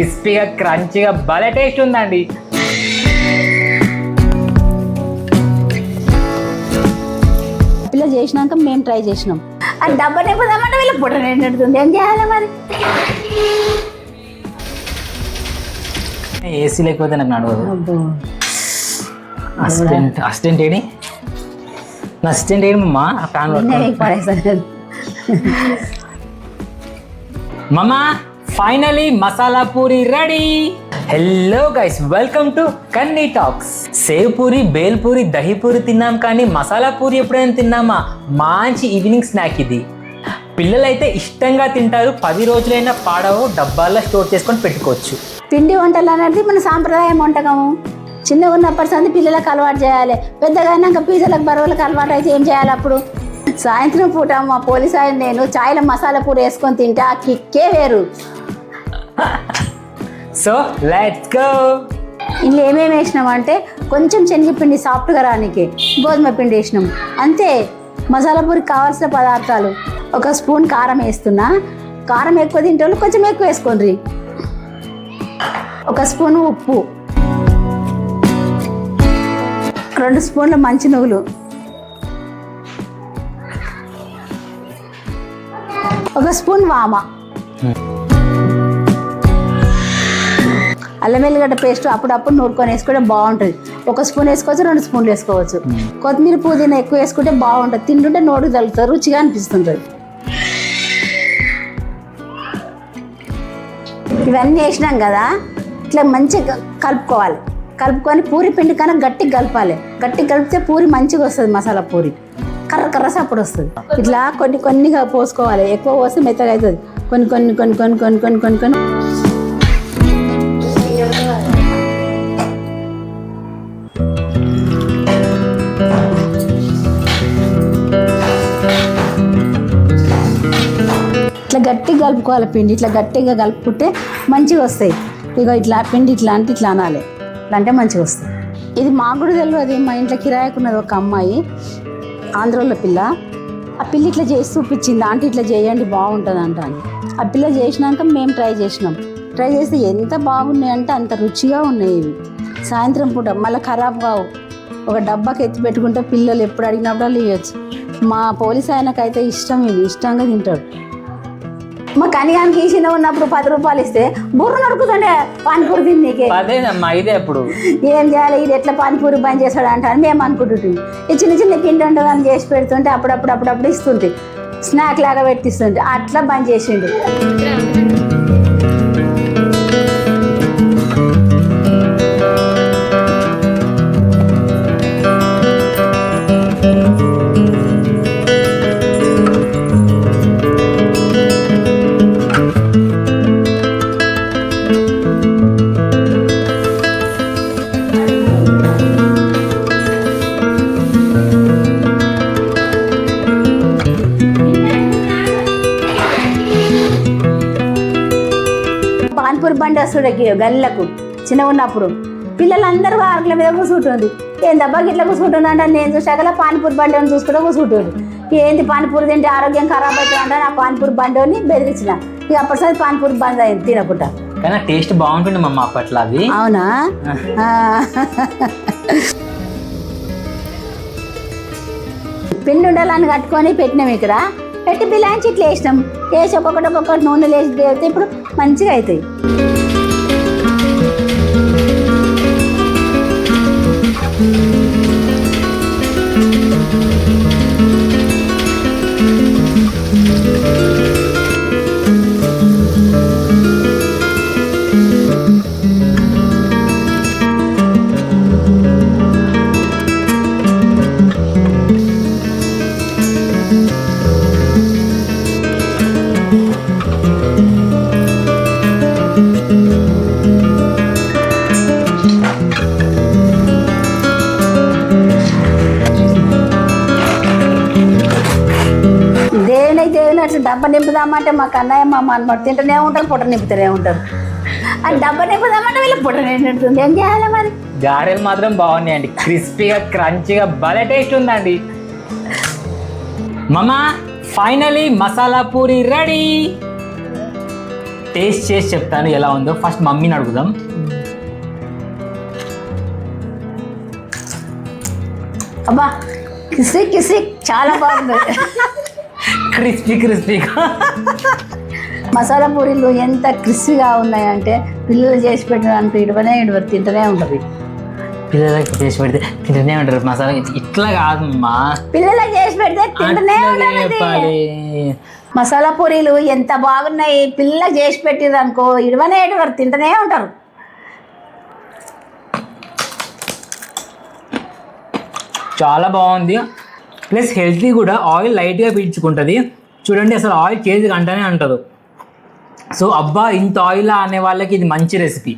క్రిస్పీగా క్రంచీగా భలే టేస్ట్ ఉందండి. పిల్ల చేసినాక మేము ట్రై చేసినాం. ఆ డబ్బా నింపుదామంటే వీళ్ళు పుట్ట నిండుతుంది. ఏం చేయాలి మరి? ఏసీ లేకపోతే నాకు నడవదు అసిస్టెంట్ అసిస్టెంట్ ఏడి? నా అసిస్టెంట్ ఏడి మమ్మా fan పడేసాను mumma finally masala puri ready. Hello guys welcome to Kanni talks sev puri bhel puri dahi puri తిన్నాం కానీ మసాలా పూరి ఎప్పుడైనా తిన్నామా? మంచి ఈవినింగ్ స్నాక్ ఇది. పిల్లలైతే ఇష్టంగా తింటారు. పది రోజులైనా పాడవు డబ్బాల్లో స్టోర్ చేసుకొని పెట్టుకోవచ్చు. పిండి వంటలు అనేది మన సాంప్రదాయం వంటకము. చిన్నగా ఉన్నప్పటి సంది పిల్లలకు అలవాటు చేయాలి. పెద్దగా అయినాక పిల్లలకు బరువులకు అలవాటు అయితే ఏం చేయాలి అప్పుడు? సాయంత్రం పూట మా పోలీస్ ఆయన నేను చాయ్లో మసాలా పూర వేసుకొని తింటే ఆ కిక్కే వేరు. సో లెట్స్ గో ఇందులో ఏమేమి వేసినాం అంటే కొంచెం శనగపిండి సాఫ్ట్గా రానికి గోధుమ పిండి వేసినాం. అంతే మసాలా పూరికి కావాల్సిన పదార్థాలు. ఒక స్పూన్ కారం వేస్తున్నా. కారం ఎక్కువ తింటే కొంచెం ఎక్కువ వేసుకోండి ఒక స్పూన్ ఉప్పు. రెండు స్పూన్ల మంచి నువ్వులు. ఒక స్పూన్ వామ. అల్లం వెల్లిగడ్డ పేస్ట్ అప్పుడప్పుడు నూరుకొని వేసుకుంటే బాగుంటుంది. ఒక స్పూన్ వేసుకోవచ్చు రెండు స్పూన్లు వేసుకోవచ్చు. కొత్తిమీర పుదీనా ఎక్కువ వేసుకుంటే బాగుంటుంది. తింటుంటే నోటు తగులుతుంది రుచిగా అనిపిస్తుంటుంది. ఇవన్నీ వేసినాం కదా ఇట్లా మంచిగా కలుపుకోవాలి. కలుపుకొని పూరి పిండి కన్నా గట్టిగా కలపాలి. గట్టిగా కలిపితే పూరి మంచిగా వస్తుంది మసాలా పూరి. కర్ర కర్ర సప్పుడు వస్తుంది. ఇట్లా కొన్ని కొన్నిగా పోసుకోవాలి. ఎక్కువ పోస్తే మెత్తగా అవుతుంది కొన్ని కొన్ని కొన్ని కొన్ని కొన్ని కొన్ని కొన్ని కొన్ని. ఇట్లా గట్టిగా కలుపుకోవాలి పిండి. ఇట్లా గట్టిగా కలుపుకుంటే మంచిగా వస్తాయి. ఇక ఇట్లా పిండి ఇట్లా అంటే ఇట్లా అనాలి. ఇట్లా అంటే మంచిగా వస్తాయి. ఇది మాకు కూడా తెలియదు మా ఇంట్లో కిరాయకున్నది ఒక అమ్మాయి ఆంధ్రలో పిల్ల. ఆ పిల్ల ఇట్లా చేసి చూపించింది. అంటే ఇట్లా చేయండి బాగుంటుంది అంట అని ఆ పిల్ల చేసినాక మేము ట్రై చేసినాం. ట్రై చేస్తే ఎంత బాగున్నాయి అంటే అంత రుచిగా ఉన్నాయి ఇవి. సాయంత్రం పూట మళ్ళీ ఖరాబ్ కావు. ఒక డబ్బాకి ఎత్తి పెట్టుకుంటే పిల్లలు ఎప్పుడు అడిగినప్పుడు ఇవ్వచ్చు మా పోలీస్ ఆయనకైతే ఇష్టం ఇవి ఇష్టంగా తింటాడు. మా కనిగానికి చిన్న ఉన్నప్పుడు పది రూపాయలు ఇస్తే బుర్ర నడుకుతుండే పానీపూరి తిని నీకే అదేనమ్మా ఇదే అప్పుడు. ఏం చేయాలి? ఇది ఎట్లా పానీపూరి బంద్ చేస్తాడు అంటారు. మేము అనుకుంటుంటాం ఈ చిన్న చిన్న పిండి వంటలు చేసి పెడుతుంటే అప్పుడప్పుడు అప్పుడప్పుడు ఇస్తుంటే. స్నాక్ లాగా పెట్టిస్తుంటే. అట్లా బంద్ చేసిండు. పానీపూరి బండి వస్తుండే గల్లకు. చిన్న ఉన్నప్పుడు. పిల్లలందరూ ఆరుల మీద కూర్చుంటుంది ఏం దబ్బా గిట్ల కూర్చుంటుంది అంటే నేను చూసాక పానీపూరి బండి అని చూసుకుంటే కూర్చుంటుంది ఏంది పానీపూరి తింటే ఆరోగ్యం ఖరాబ్ అవుతుంది అంటే నా పానీపూరి బండి బెదిరించిన. ఇక అప్పటిసారి పానీపూరి బంద్ అయింది తినకుండా. కానీ టేస్ట్ బాగుంటుండే మమ్మ అప్పట్లో అవి. అవునా. పిండి ఉండాలని కట్టుకొని పెట్టినాం ఇక్కడ. పెట్టి బిలాంచి ఇట్లా వేసినాం. వేసి ఒక్కొక్కటి ఒక్కొక్కటి నూనె వేసి ఇప్పుడు మంచిగా అవుతాయి. అట్లా డబ్బా నింపుదామంటే మా కన్నయ్య మా మనమాట తింటూనే ఉంటారు పుట్ట నింపుతూనే ఉంటారు. ఆ డబ్బా నింపుదామంటే వీళ్ళు పుట్ట నిండుతుంది. ఏం చేయాలి మరి? గారెలు మాత్రం బాగున్నాయండి. క్రిస్పీగా క్రంచీగా భలే టేస్ట్ ఉందండి. Mumma finally masala puri ready. Taste చేసి చెప్తాను ఎలా ఉందో. ఫస్ట్ మమ్మీని అడుగుదాం. అబ్బా కిసి కిసి చాలా బాగుంది. క్రిస్పీ క్రిస్పీగా మసాలా పూరీలు ఎంత క్రిస్పీగా ఉన్నాయంటే పిల్లలు చేసి పెట్టడానికి ఇడవనే ఇడవ తింటూనే ఉంటుంది. పిల్లలకి చేసి పెడితే తింటూనే ఉంటారు. మసాలా ఇట్లా కాదమ్మా పిల్లలకు చేసి పెడితే తింటూనే చెప్పాలి మసాలా పూరీలు ఎంత బాగున్నాయి పిల్లలకు చేసి పెట్టిరు అనుకో ఇడవనే ఇడవరు తింటూనే ఉంటారు. చాలా బాగుంది. ప్లస్ హెల్తీ కూడా ఆయిల్ లైట్గా పీల్చుకుంటుంది. చూడండి అసలు ఆయిల్ చేతికి అంటనే అంటదు. సో అబ్బా ఇంత ఆయిలా అనే వాళ్ళకి ఇది మంచి రెసిపీ.